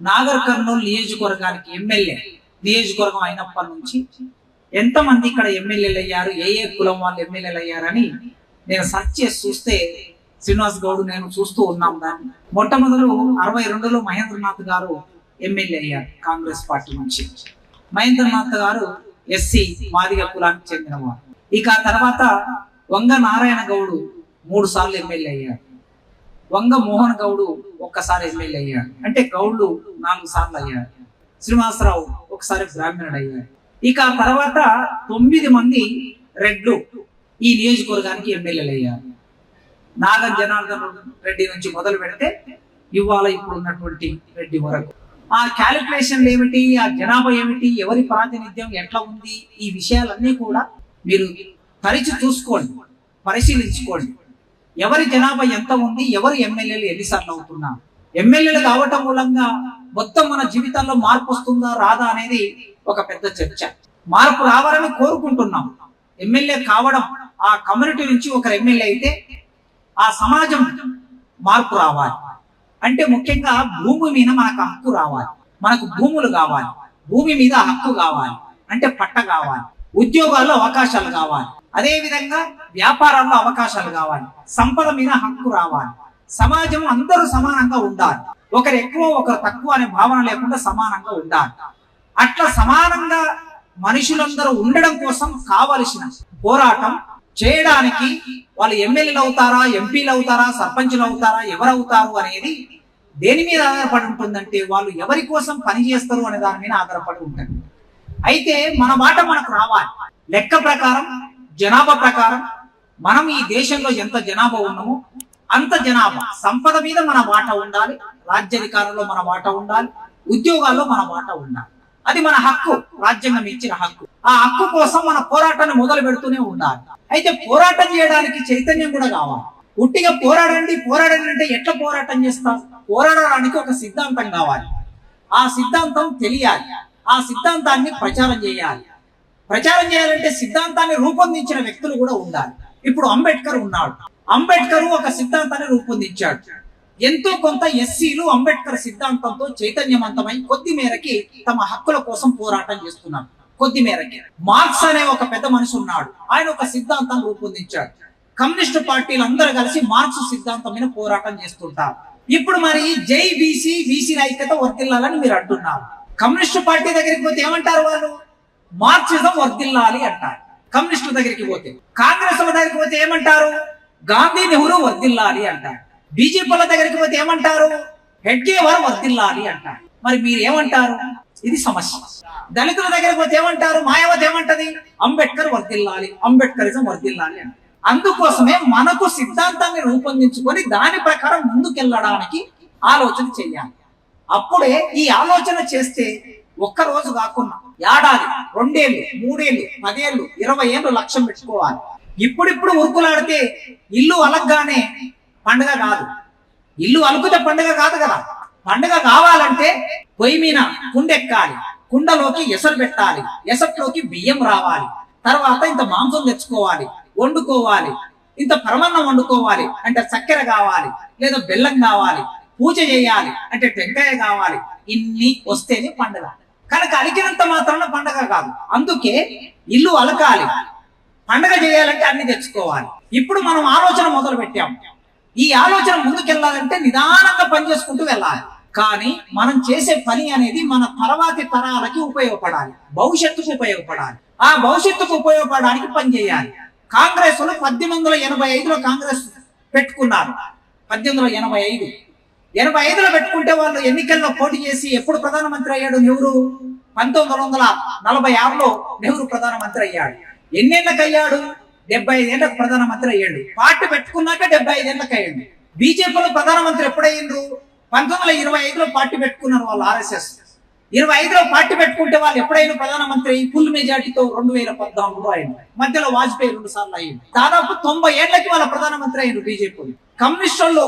నాగర్ కర్నూలు నియోజకవర్గానికి ఎమ్మెల్యే నియోజకవర్గం అయినప్పటి నుంచి ఎంతమంది ఇక్కడ ఎమ్మెల్యేలు అయ్యారు? ఏ ఏ కులం వాళ్ళు ఎమ్మెల్యేలు అయ్యారని నేను సెర్చ్ చేసి చూస్తే శ్రీనివాస్ గౌడ్ నేను చూస్తూ ఉన్నాం దాన్ని. మొట్టమొదలు అరవై రెండులో మహేంద్రనాథ్ గారు ఎమ్మెల్యే అయ్యారు కాంగ్రెస్ పార్టీ నుంచి. మహేంద్రనాథ్ గారు ఎస్సీ మాదిగ కులానికి చెందినవారు. ఇక ఆ తర్వాత వంగ నారాయణ గౌడు మూడు సార్లు ఎమ్మెల్యే అయ్యారు. వంగ మోహన్ గౌడు ఒక్కసారి ఎమ్మెల్యే అయ్యాడు. అంటే గౌడ్లు నాలుగు సార్లు అయ్యాడు శ్రీనివాసరావు ఒకసారి బ్రాహ్మణుడు అయ్యాడు. ఇక ఆ తర్వాత తొమ్మిది మంది రెడ్లు ఈ నియోజకవర్గానికి ఎమ్మెల్యేలు అయ్యారు. నాగ జనార్దన్ రెడ్డి నుంచి మొదలు పెడితే ఇవాళ ఇప్పుడు ఉన్నటువంటి రెడ్డి వరకు. ఆ క్యాలిక్యులేషన్లు ఏమిటి? ఆ జనాభా ఏమిటి? ఎవరి ప్రాతినిధ్యం ఎట్లా ఉంది? ఈ విషయాలన్నీ కూడా మీరు తరిచి చూసుకోండి పరిశీలించుకోండి. ఎవరి జనాభా ఎంత ఉంది ఎవరు ఎమ్మెల్యేలు ఎన్నిసార్లు అవుతున్నారు? ఎమ్మెల్యేలు కావటం మూలంగా మొత్తం మన జీవితాల్లో మార్పు వస్తుందా రాదా అనేది ఒక పెద్ద చర్చ. మార్పు రావాలని కోరుకుంటున్నాం. ఎమ్మెల్యే కావడం ఆ కమ్యూనిటీ నుంచి ఒకరు ఎమ్మెల్యే అయితే ఆ సమాజం మార్పు రావాలి. అంటే ముఖ్యంగా భూమి మీద మనకు హక్కు రావాలి. మనకు భూములు కావాలి. భూమి మీద హక్కు కావాలి. అంటే పట్ట కావాలి. ఉద్యోగాల్లో అవకాశాలు కావాలి. అదే విధంగా వ్యాపారాల్లో అవకాశాలు కావాలి. సంపద మీద హక్కు రావాలి. సమాజం అందరూ సమానంగా ఉండాలి. ఒకరు ఎక్కువ ఒకరు తక్కువ అనే భావన లేకుండా సమానంగా ఉండాలి. అట్లా సమానంగా మనుషులందరూ ఉండడం కోసం కావలసిన పోరాటం చేయడానికి వాళ్ళు ఎమ్మెల్యేలు అవుతారా ఎంపీలు అవుతారా సర్పంచులు అవుతారా ఎవరవుతారు అనేది దేని మీద ఆధారపడి ఉంటుందంటే వాళ్ళు ఎవరి కోసం పని చేస్తారు అనే దాని మీద ఆధారపడి ఉంటుంది. అయితే మన మాట మనకు రావాలి. లెక్క ప్రకారం జనాభా ప్రకారం మనం ఈ దేశంలో ఎంత జనాభా ఉన్నామో అంత జనాభా. సంపద మీద మన వాట ఉండాలి రాజ్యాధికారంలో మన వాట ఉండాలి ఉద్యోగాల్లో మన వాట ఉండాలి. అది మన హక్కు రాజ్యాంగం ఇచ్చిన హక్కు. ఆ హక్కు కోసం మన పోరాటాన్ని మొదలు పెడుతూనే ఉండాలి. అయితే పోరాటం చేయడానికి చైతన్యం కూడా కావాలి. ఉట్టిగా పోరాడండి పోరాడండి అంటే ఎట్లా పోరాటం చేస్తాం? పోరాడడానికి ఒక సిద్ధాంతం కావాలి. ఆ సిద్ధాంతం తెలియాలి. ఆ సిద్ధాంతాన్ని ప్రచారం చేయాలి. ప్రచారం చేయాలంటే సిద్ధాంతాన్ని రూపొందించిన వ్యక్తులు కూడా ఉండాలి. ఇప్పుడు అంబేద్కర్ ఉన్నాడు. అంబేద్కర్ ఒక సిద్ధాంతాన్ని రూపొందించాడు. ఎంతో కొంత ఎస్సీలు అంబేద్కర్ సిద్ధాంతంతో చైతన్యవంతమై కొద్ది మేరకి తమ హక్కుల కోసం పోరాటం చేస్తున్నారు. కొద్ది మేరకి. మార్క్స్ అనే ఒక పెద్ద మనిషి ఉన్నాడు. ఆయన ఒక సిద్ధాంతం రూపొందించాడు. కమ్యూనిస్టు పార్టీలు అందరూ కలిసి మార్క్స్ సిద్ధాంతం మీద పోరాటం చేస్తుంటారు. ఇప్పుడు మరి జై బీసీ బీసీ ఐక్యత వర్తిల్లాలని మీరు అంటున్నారు. కమ్యూనిస్టు పార్టీ దగ్గరికి పోతే ఏమంటారు వాళ్ళు? మార్క్సిజం వర్తిల్లాలి అంటారు. కమ్యూనిస్టుల దగ్గరికి పోతే. కాంగ్రెస్ దగ్గరికి పోతే ఏమంటారు? గాంధీ నెహ్రూ వర్తిల్లాలి అంటారు. బీజేపీల దగ్గరికి పోతే ఏమంటారు? హెడ్గేవార్ వర్తిల్లాలి అంటారు. మరి మీరు ఏమంటారు ఇది సమస్య. దళితుల దగ్గరికి పోతే ఏమంటారు? మాయావతి ఏమంటది? అంబేద్కర్ వర్తిల్లాలి అంబేద్కరిజం వర్తిల్లాలి అంటారు. అందుకోసమే మనకు సిద్ధాంతాన్ని రూపొందించుకొని దాని ప్రకారం ముందుకెళ్ళడానికి ఆలోచన చెయ్యాలి అప్పుడే ఈ ఆలోచన చేస్తే ఒక్క రోజు కాకుండా ఏడాది రెండేళ్ళు మూడేళ్ళు పదేళ్ళు ఇరవై ఏళ్ళు లక్ష్యం పెట్టుకోవాలి. ఇప్పుడిప్పుడు ఉరుకులాడితే ఇల్లు అలగ్గానే పండుగ కాదు. ఇల్లు అలుకుతే పండుగ కాదు కదా. పండుగ కావాలంటే పొయ్యి మీద కుండెక్కాలి కుండలోకి ఎసరు పెట్టాలి ఎసట్లోకి బియ్యం రావాలి తర్వాత ఇంత మాంసం తెచ్చుకోవాలి వండుకోవాలి ఇంత పరమన్నం వండుకోవాలి అంటే చక్కెర కావాలి లేదా బెల్లం కావాలి పూజ చేయాలి. అంటే టెంకాయ కావాలి. ఇన్ని వస్తేనే పండుగ. కనుక అలికినంత మాత్రాన పండగ కాదు. అందుకే ఇల్లు అలకాలి. పండగ చేయాలంటే అన్ని తెచ్చుకోవాలి. ఇప్పుడు మనం ఆలోచన మొదలు పెట్టాం. ఈ ఆలోచన ముందుకెళ్ళాలంటే నిదానంగా పనిచేసుకుంటూ వెళ్ళాలి. కానీ మనం చేసే పని అనేది మన తర్వాతి తరాలకి ఉపయోగపడాలి. భవిష్యత్తుకు ఉపయోగపడాలి. ఆ భవిష్యత్తుకు ఉపయోగపడడానికి పని చేయాలి. కాంగ్రెస్లో పద్దెనిమిది వందల ఎనభై ఐదులో కాంగ్రెస్ పెట్టుకున్నారు. పద్దెనిమిది వందల ఎనభై ఐదు. ఎనభై ఐదులో పెట్టుకుంటే వాళ్ళు ఎన్నికల్లో పోటీ చేసి ఎప్పుడు ప్రధానమంత్రి అయ్యాడు నెహ్రూ? పంతొమ్మిది వందల నలభై ఆరులో నెహ్రూ ప్రధానమంత్రి అయ్యాడు. ఎన్నేళ్ళకి అయ్యాడు? డెబ్బై ఐదేళ్ళకు ప్రధానమంత్రి అయ్యాడు. పార్టీ పెట్టుకున్నాక డెబ్బై ఐదేళ్ళకు అయ్యాడు. బీజేపీలో ప్రధానమంత్రి ఎప్పుడయ్యిండ్రు? పంతొమ్మిది వందల ఇరవై ఐదులో పార్టీ పెట్టుకున్నారు వాళ్ళు ఆర్ఎస్ఎస్. ఇరవై ఐదులో పార్టీ పెట్టుకుంటే వాళ్ళు ఎప్పుడైనా ప్రధానమంత్రి ఫుల్ మెజార్టీతో రెండు వేల పద్నాలుగులో అయింది మధ్యలో వాజ్పేయి రెండు సార్లు అయ్యింది దాదాపు తొంభై ఏళ్ళకి వాళ్ళ ప్రధానమంత్రి అయ్యారు బీజేపీ కమ్యూనిస్టుల్లో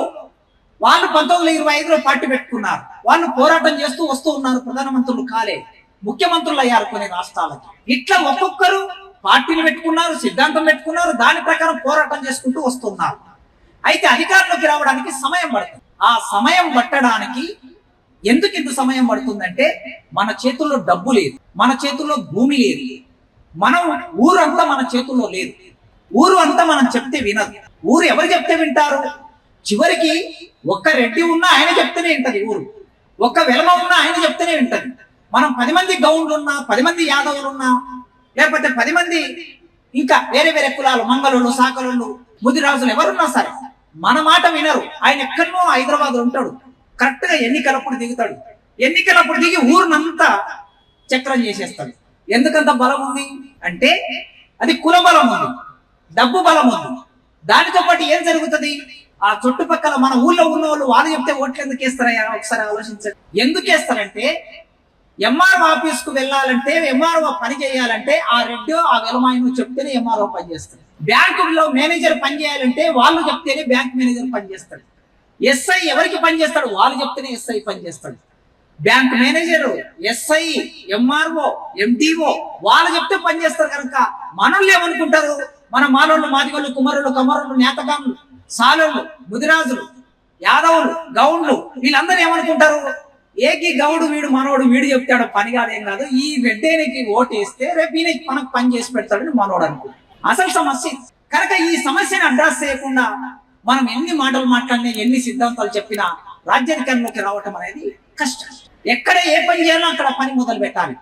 వాళ్ళు పంతొమ్మిది వందల ఇరవై ఐదులో పార్టీ పెట్టుకున్నారు. వాళ్ళు పోరాటం చేస్తూ వస్తూ ఉన్నారు. ప్రధానమంత్రులు కాలే. ముఖ్యమంత్రులు అయ్యారు కొన్ని రాష్ట్రాలకి. ఇట్లా ఒక్కొక్కరు పార్టీలు పెట్టుకున్నారు సిద్ధాంతం పెట్టుకున్నారు దాని ప్రకారం పోరాటం చేసుకుంటూ వస్తున్నారు అయితే అధికారంలోకి రావడానికి సమయం పడుతుంది. ఆ సమయం పట్టడానికి ఎందుకు ఇంత సమయం పడుతుందంటే మన చేతుల్లో డబ్బు లేదు. మన చేతుల్లో భూమి లేదు. మనం ఊరంతా మన చేతుల్లో లేదు. ఊరు అంతా మనం చెప్తే వినదు. ఊరు ఎవరు చెప్తే వింటారు? చివరికి ఒక్క రెడ్డి ఉన్నా ఆయన చెప్తేనే వింటది ఊరు. ఒక్క వెలమ ఉన్నా ఆయన చెప్తూనే వింటది మనం పది మంది గౌండ్లు ఉన్నా పది మంది యాదవులు ఉన్నా లేకపోతే పది మంది ఇంకా వేరే వేరే కులాలు మంగళూళ్ళు సాకలు ముదిరాజులు ఎవరున్నా సరే మన మాట వినరు. ఆయన ఎక్కడనో హైదరాబాద్ ఉంటాడు. కరెక్ట్గా ఎన్నికలప్పుడు దిగుతాడు. ఎన్నికలప్పుడు దిగి ఊరినంతా చక్రం చేసేస్తాడు. ఎందుకంత బలం ఉంది అంటే అది కుల బలం ఉంది డబ్బు బలం ఉంది. దానితో పాటు ఏం జరుగుతుంది? ఆ చుట్టుపక్కల మన ఊళ్ళో ఉన్న వాళ్ళు వాళ్ళు చెప్తే ఓట్లు ఎందుకు వేస్తారయ్యా? ఒకసారి ఆలోచించండి. ఎందుకు వేస్తారంటే ఎంఆర్ఓ ఆఫీస్కు వెళ్ళాలంటే ఎంఆర్ఓ పని చేయాలంటే ఆ రెడ్డో ఆ వెలమాయను చెప్తేనే ఎంఆర్ఓ పని చేస్తారు. బ్యాంకులో మేనేజర్ పని చేయాలంటే వాళ్ళు చెప్తేనే బ్యాంక్ మేనేజర్ పని చేస్తాడు ఎస్ఐ ఎవరికి పని చేస్తాడు? వాళ్ళు చెప్తేనే ఎస్ఐ పని చేస్తాడు. Bank manager SI MRO MDO వాళ్ళు చెప్తే పని చేస్తారు కనుక మనల్ని ఏమనుకుంటారు? మన మాలోళ్ళు మాదిగోళ్ళు కుమారులు కమరులు నేతగాళ్ళు సాలర్లు ముదిరాజులు యాదవులు గౌండ్లు వీళ్ళందరూ ఏమనుకుంటారు? ఏకి గౌడు వీడు మనోడు వీడు చెప్తాడు పని కాదేం కాదు. ఈ రెడ్డేనికి ఓటు వేస్తే రేపు ఈయనకి మనకు పని చేసి పెడతాడని మనోడు అనుకుంటాడు. అసలు సమస్య కనుక ఈ సమస్యను అడ్రస్ చేయకుండా మనం ఎన్ని మాటలు మాట్లాడినా ఎన్ని సిద్ధాంతాలు చెప్పినా రాజ్యాధికారంలోకి రావటం అనేది కష్టం. ఎక్కడ ఏ పని చేయాలో అక్కడ పని మొదలు పెట్టాలి.